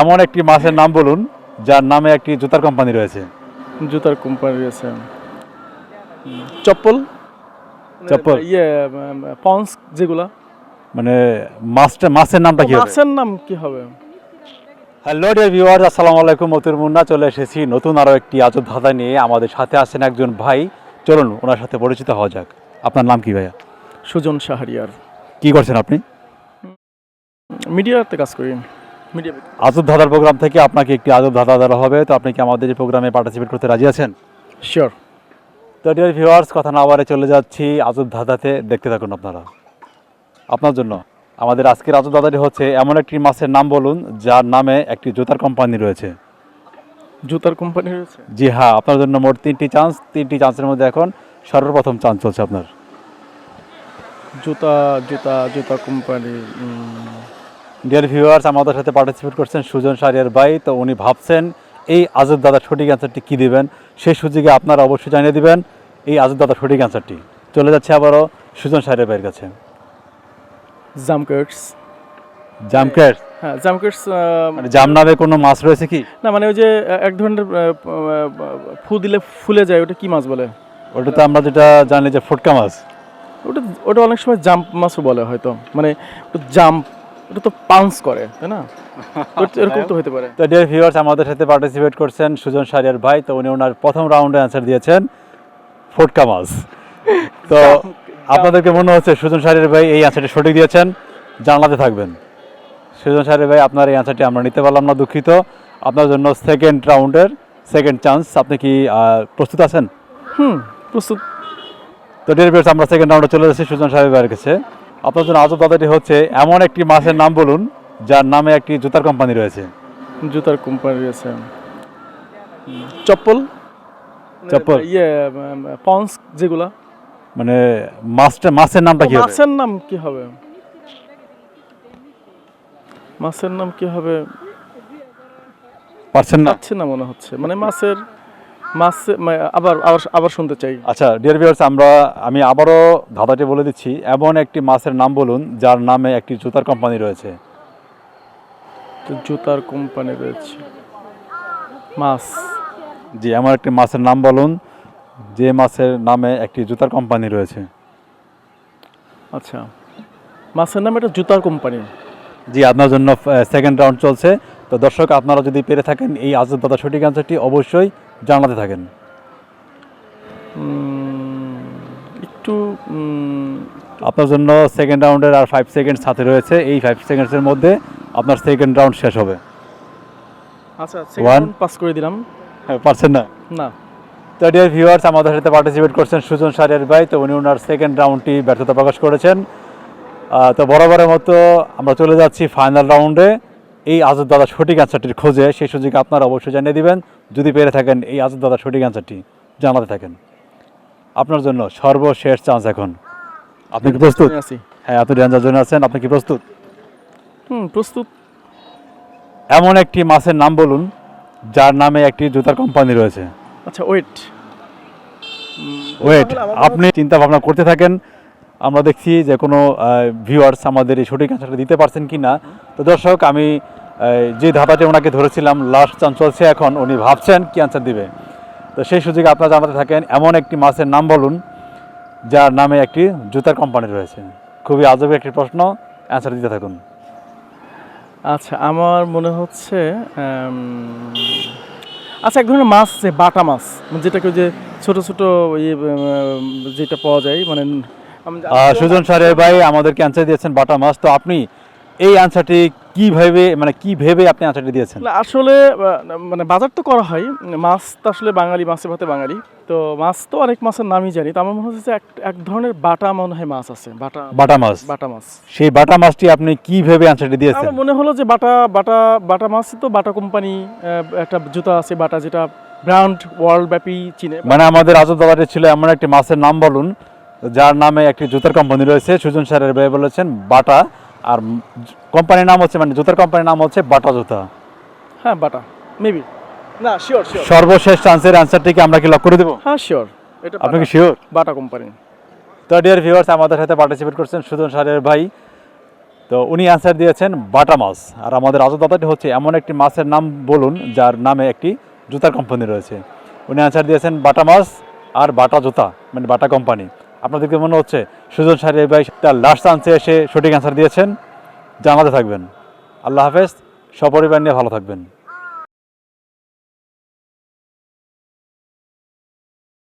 এমন একটি মাছের নাম বলুন যার নামে একটি জুতার কোম্পানি রয়েছে। জুতার কোম্পানি রয়েছে। চপ্পল? চপ্পল? ইয়ে পন্স যেগুলা। মানে মাছটা মাছের নামটা কি হবে? মাছের নাম কি হবে? হ্যালো ডিয়ার ভিউয়ার্স আসসালামু আলাইকুম মতুর মুন্না চলে এসেছি নতুন আরও একটি আজব ধাঁধা নিয়ে। আমাদের সাথে আছেন একজন ভাই। চলুন ওনার সাথে পরিচিত হওয়া যাক। আপনার নাম কি ভাইয়া? সুজন শাহরিয়ার। কি করছেন আপনি? মিডিয়াতে কাজ করি। আজব ধাঁধার প্রোগ্রাম থেকে আপনাকে একটি আজব ধাঁধা দেওয়া হবে। তো আপনি কি আমাদের এই প্রোগ্রামে পার্টিসিপেট করতে রাজি আছেন? শিওর তো ডিয়ার ভিউয়ার্স কথা না বারে চলে যাচ্ছি আজব ধাঁধাতে। দেখতে থাকুন আপনারা। আপনার জন্য আমাদের আজকের আজব ধাঁধাটি হচ্ছে এমন একটি মাছের নাম বলুন যার নামে একটি জুতার কোম্পানি রয়েছে। জুতার কোম্পানি রয়েছে? জি হ্যাঁ আপনার জন্য মোট তিনটি চান্স তিনটি চান্সের মধ্যে এখন সর্বপ্রথম চান্স চলছে আপনার। জুতা জুতা জুতা কোম্পানি ডিয়ার ভিউয়ার্স আমাদের সাথে পার্টিসিপেট করছেন সুজন সারিয়ার ভাই। তো উনি ভাবছেন এই আজব দাদা সঠিক অ্যান্সারটি কী দিবেন? সেই সুযোগে আপনারা অবশ্যই জানিয়ে দিবেন এই আজব দাদা সঠিক অ্যান্সারটি চলে যাচ্ছে আবারও সুজন সারিয়ার ভাইয়ের কাছে। জামকার্টস জামকেট হ্যাঁ জামকার্টস মানে জাম নামে কোনো মাছ রয়েছে কি? না মানে ওই যে এক ধরনের ফু দিলে ফুলে যায় ওটা কি মাছ বলে? ওটা তো আমরা যেটা জানি যে ফুটকা মাছ। ওটা ওটা অনেক সময় জাম্প মাছও বলে হয়তো। মানে জাম্প ওটা তো করে তাই না? এরকম তো হতে পারে। তো ডিয়ার ভিউয়ার্স আমাদের সাথে পার্টিসিপেট করছেন সুজন সারিয়ার ভাই তো উনি ওনার প্রথম রাউন্ডে অ্যান্সার দিয়েছেন ফুটকা মাছ তো আপনাদেরকে মনে হচ্ছে সুজন সারিয়ার ভাই এই অ্যান্সারটি সঠিক দিয়েছেন? জানলাতে থাকবেন। সুজন সারিয়ার ভাই আপনার এই অ্যান্সারটি আমরা নিতে পারলাম না দুঃখিত। আপনার জন্য সেকেন্ড রাউন্ডের সেকেন্ড চান্স আপনি কি প্রস্তুত আছেন? হুম প্রস্তুত। তো ডিয়ার ভিউয়ার্স আমরা সেকেন্ড রাউন্ডে চলে যাচ্ছি সুজন সাহেবের ভাইয়ের কাছে। আপনার জন্য আজব দাদাটি হচ্ছে এমন একটি মাছের নাম বলুন যার নামে একটি জুতার কোম্পানি রয়েছে। জুতার কোম্পানি আছে চপ্পল? চপ্পল? ইয়ে পন্স যেগুলা। মানে মাছটা মাছের নামটা কি হবে? মাছের নাম কি হবে? মাছের নাম কি হবে? পারছেন না? পাচ্ছে না মনে হচ্ছে। মানে মাছের মাছ আবার আবার আবার শুনতে চাই। আচ্ছা ডিয়ার ভিউয়ার্স আমরা আমি আবারও ধাঁধাটি বলে দিচ্ছি। এমন একটি মাছের নাম বলুন যার নামে একটি জুতার কোম্পানি রয়েছে। জুতার কোম্পানি রয়েছে। মাছ। জি এমন একটি মাছের নাম বলুন যে মাছের নামে একটি জুতার কোম্পানি রয়েছে। আচ্ছা। মাছের নাম এটা জুতার কোম্পানি। জি আপনার জন্য সেকেন্ড রাউন্ড চলছে। তো দর্শক আপনারা যদি পেরে থাকেন এই আজব দাদা সঠিক অ্যান্সারটি অবশ্যই জানাতে থাকেন। একটু আপনার জন্য সেকেন্ড রাউন্ডের আর ফাইভ সেকেন্ড সাথে রয়েছে। এই ফাইভ সেকেন্ডসের মধ্যে আপনার সেকেন্ড রাউন্ড শেষ হবে। আচ্ছা One. পাস করে দিলাম। হ্যাঁ, পারছেন না? না। তো ডিয়ার ভিউয়ার্স আমাদের সাথে পার্টিসিপেট করছেন সুজন সারিয়ার ভাই। তো উনি ওনার সেকেন্ড রাউন্ডটি ব্যর্থতা প্রকাশ করেছেন। তো বরাবরের মতো আমরা চলে যাচ্ছি ফাইনাল রাউন্ডে এই আজব দাদা সঠিক অ্যান্সারটির খোঁজে সেই সুযোগে আপনারা অবশ্যই জানিয়ে দিবেন। যদি পেরে থাকেন এই আজব দাদা সঠিক অ্যান্সারটি জানাতে থাকেন। আপনার জন্য সর্বশেষ চান্স এখন। আপনি কি প্রস্তুত? হ্যাঁ আপনি রেঞ্জার জন্য আছেন আপনি কি প্রস্তুত? হুম প্রস্তুত। এমন একটি মাছের নাম বলুন যার নামে একটি জুতার কোম্পানি রয়েছে। আচ্ছা ওয়েট ওয়েট আপনি চিন্তা ভাবনা করতে থাকেন আমরা দেখছি যে কোনো ভিউয়ার্স আমাদের এই সঠিক অ্যান্সারটা দিতে পারছেন কি না তো দর্শক, আমি যে ধাঁধাটি ওনাকে ধরেছিলাম লাস্ট চান্স চলছে এখন, উনি ভাবছেন কি অ্যান্সার দিবে। তো সেই সুযোগে আপনারা জানাতে থাকেন, এমন একটি মাছের নাম বলুন, যার নামে একটি জুতার কোম্পানি রয়েছে। খুবই আজব একটি প্রশ্ন অ্যান্সার দিতে থাকুন। আচ্ছা আমার মনে হচ্ছে আচ্ছা এক ধরনের মাছ আছে বাটা মাছ, যেটাকে যে ছোট ছোট ইয়ে যেটা পাওয়া যায় মানে সুজন সারের ভাই আমাদেরকে অ্যান্সার দিয়েছেন বাটা মাছ। তো আপনি এই অ্যান্সারটি কি ভেবে মানে কি ভেবে আপনি অ্যান্সারটি দিয়েছেন? আসলে মানে বাজার তো করা হয়। মাছ তো আসলে বাঙালি মাছে ভাতে বাঙালি। তো মাছ তো অনেক মাছের নামই জানি। তো আমার মনে হচ্ছে যে এক এক ধরনের বাটা মনে হয় মাছ আছে। বাটা বাটা মাছ? বাটা মাছ। সেই বাটা মাছটি আপনি কি ভেবে অ্যান্সারটি দিয়েছেন? আমার মনে হলো যে বাটা বাটা বাটা মাছ তো বাটা কোম্পানি একটা জুতা আছে বাটা যেটা ব্র্যান্ড ওয়ার্ল্ড ব্যাপী চিনে মানে আমাদের আজব দাদাটি ছিল এমন একটি মাছের নাম বলুন যার নামে একটি জুতার কোম্পানি রয়েছে সুজন স্যারের ভাই বলেছেন বাটা। আর কোম্পানির নাম হচ্ছে মানে জুতার কোম্পানির নাম হচ্ছে বাটা জুতা। হ্যাঁ বাটা। মেবি না শিওর শিওর সর্বশেষ চান্সের অ্যান্সারটিকে আমরা কি লক করে দেবো? হ্যাঁ শিওর এটা আপনি কি শিওর বাটা কোম্পানি তো ডিয়ার ভিউয়ার্স আমাদের সাথে পার্টিসিপেট করছেন সুজন স্যারের ভাই। তো উনি অ্যান্সার দিয়েছেন বাটা মাছ। আর আমাদের আজব দাদাটি হচ্ছে এমন একটি মাছের নাম বলুন যার নামে একটি জুতার কোম্পানি রয়েছে। উনি অ্যান্সার দিয়েছেন বাটা মাছ আর বাটা জুতা মানে বাটা কোম্পানি আপনাদেরকে মনে হচ্ছে সুজন সারি ভাই তার লাস্ট চান্সে এসে সঠিক অ্যান্সার দিয়েছেন? জানাতে থাকবেন। আল্লাহ হাফেজ, সপরিবার নিয়ে ভালো থাকবেন।